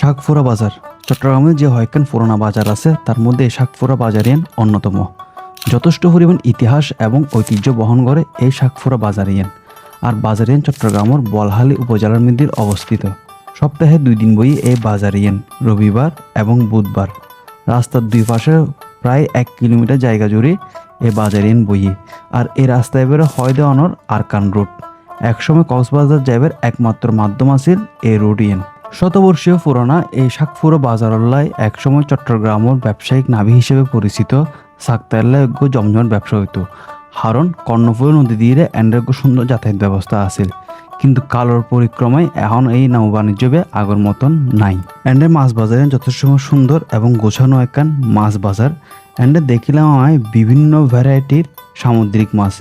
শাকফুরা বাজার। চট্টগ্রামে যে হয়কান পুরোনো বাজার আছে, তার মধ্যে শাকফুরা বাজারিয়ান অন্যতম। যথেষ্ট পরিমাণ ইতিহাস এবং ঐতিহ্য বহন করে এই শাকফুরা বাজারিয়ান আর বাজারিয়ান চট্টগ্রামের বলহালি উপজেলার মধ্যে অবস্থিত। সপ্তাহে দুই দিন বই এই বাজারিয়ান রবিবার এবং বুধবার। রাস্তার দুই পাশে প্রায় এক কিলোমিটার জায়গা জুড়ে এই বাজারিয়ান বইয়ে আর এই রাস্তায় বেরো হয় দেওয়ানোর আরকান রোড। একসময় কক্সবাজার যাইবার একমাত্র মাধ্যম আছিল এই রোডিয়ান শতবর্ষীয় পুরোনা এই শাকফুরো বাজারল্লায় একসময় চট্টগ্রামের ব্যবসায়িক নাভি হিসেবে পরিচিত সাকতাল্লা এগো জমজমাট ব্যবসা হইতো। হারণ কর্ণফুল নদী দিয়ে এন্ডারগো সুন্দর যাতায়াত ব্যবস্থা আছিল। কিন্তু কালোর পরিক্রমায় এখন এই নৌ বাণিজ্য বে আগর মতন নাই। এন্ডে মাছ বাজারে যথেষ্ট সুন্দর এবং গোছানো একখান মাছ বাজার। এন্ডে দেখিলাম আমায় বিভিন্ন ভ্যারাইটির সামুদ্রিক মাছ।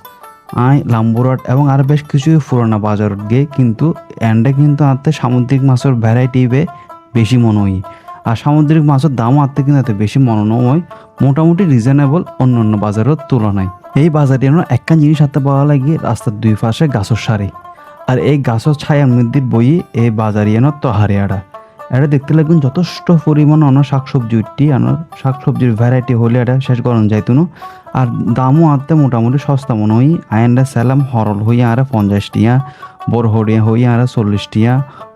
আয় লাম্বুরাট এবং আর বেশ কিছু পুরোনো বাজার গিয়ে কিন্তু এন্ডে কিন্তু আনতে সামুদ্রিক মাছের ভ্যারাইটি বেশি মনে হয় আর সামুদ্রিক মাছের দামও আনতে কিন্তু এত বেশি মনে হয় মোটামুটি রিজনেবল অন্য অন্য বাজারের তুলনায়। এই বাজারে আমরা একখান জিনিস হাতে পাওয়া লাগে, রাস্তার দুই পাশে গাছের সারি। আর এই গাছের ছায়ার মধ্যে বই এই বাজারিয়ানোর তহারিয়াটা এটা দেখতে লাগবেন যথেষ্ট পরিমাণ অন্য শাকসবজি উঠটি আনার শাকসবজির ভ্যারাইটি হলে এটা শেষ করানো যায় তুনো। আর দামও আনতে মোটামুটি সস্তা মনে হই আয়নটা স্যালাম হরল হইয়া আরে পঞ্চাশ টিয়া বড় হরিয়া হইয়া আরে চল্লিশ টিয়া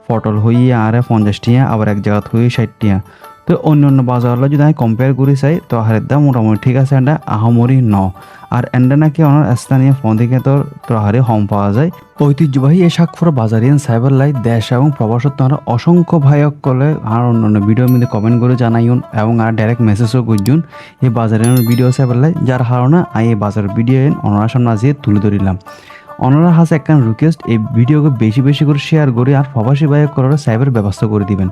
পটল হইয়া আরে পঞ্চাশ টিয়া আবার এক জায়গা হই ষাট টিয়া তো অন্য অন্য বাজারগুলো যদি আমি কম্পেয়ার করি চাই, তো হারের দাম মোটামুটি ঠিক আছে এটা আহামরি ন। আর এন্ডা নাকি অনার স্থানীয় ফোন থেকে তোর তোর হারে হম পাওয়া যায়। ঐতিহ্যবাহী এই শাকফুরা বাজারিয়ান সাইবার লাই দেশ এবং প্রবাসত অসংখ্য ভাইয়ক কলে আর অন্যান্য ভিডিওর মধ্যে কমেন্ট করে জানাইন এবং আর ডাইরেক্ট মেসেজও করছুন এই বাজারিয়ানের ভিডিও সাইবার লাই যার হারণা আমি এই বাজার ভিডিও অনার সামনে আজিয়ে তুলে ধরিলাম অনারা হাসে একখান রিকোয়েস্ট এই ভিডিওকে বেশি বেশি করে শেয়ার করে আর প্রবাসী ভাইয়ক করার সাইবার ব্যবস্থা করে দিবেন।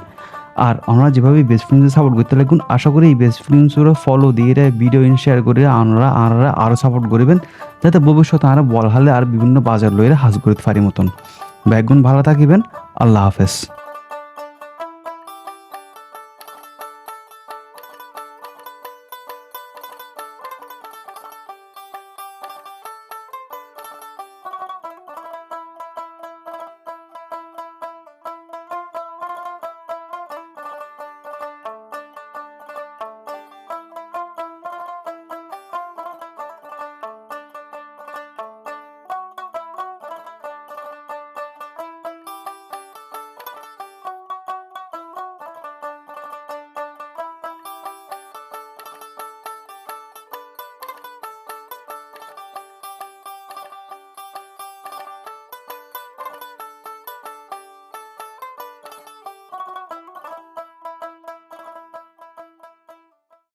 আর আমরা যেভাবে বেস্ট ফ্রেন্ডসদের সাপোর্ট করতে লাগুন আশা করি এই বেস্ট ফ্রেন্ডসগুলো ফলো দিয়ে ভিডিও ইন শেয়ার করে আনারা আনারা আরও সাপোর্ট করবেন, যাতে ভবিষ্যতে আমরা বল হালে আর বিভিন্ন বাজার লইয়ের হাজ করতে পারি মতন। ব্যাগুন ভালো থাকিবেন, আল্লাহ হাফেজ।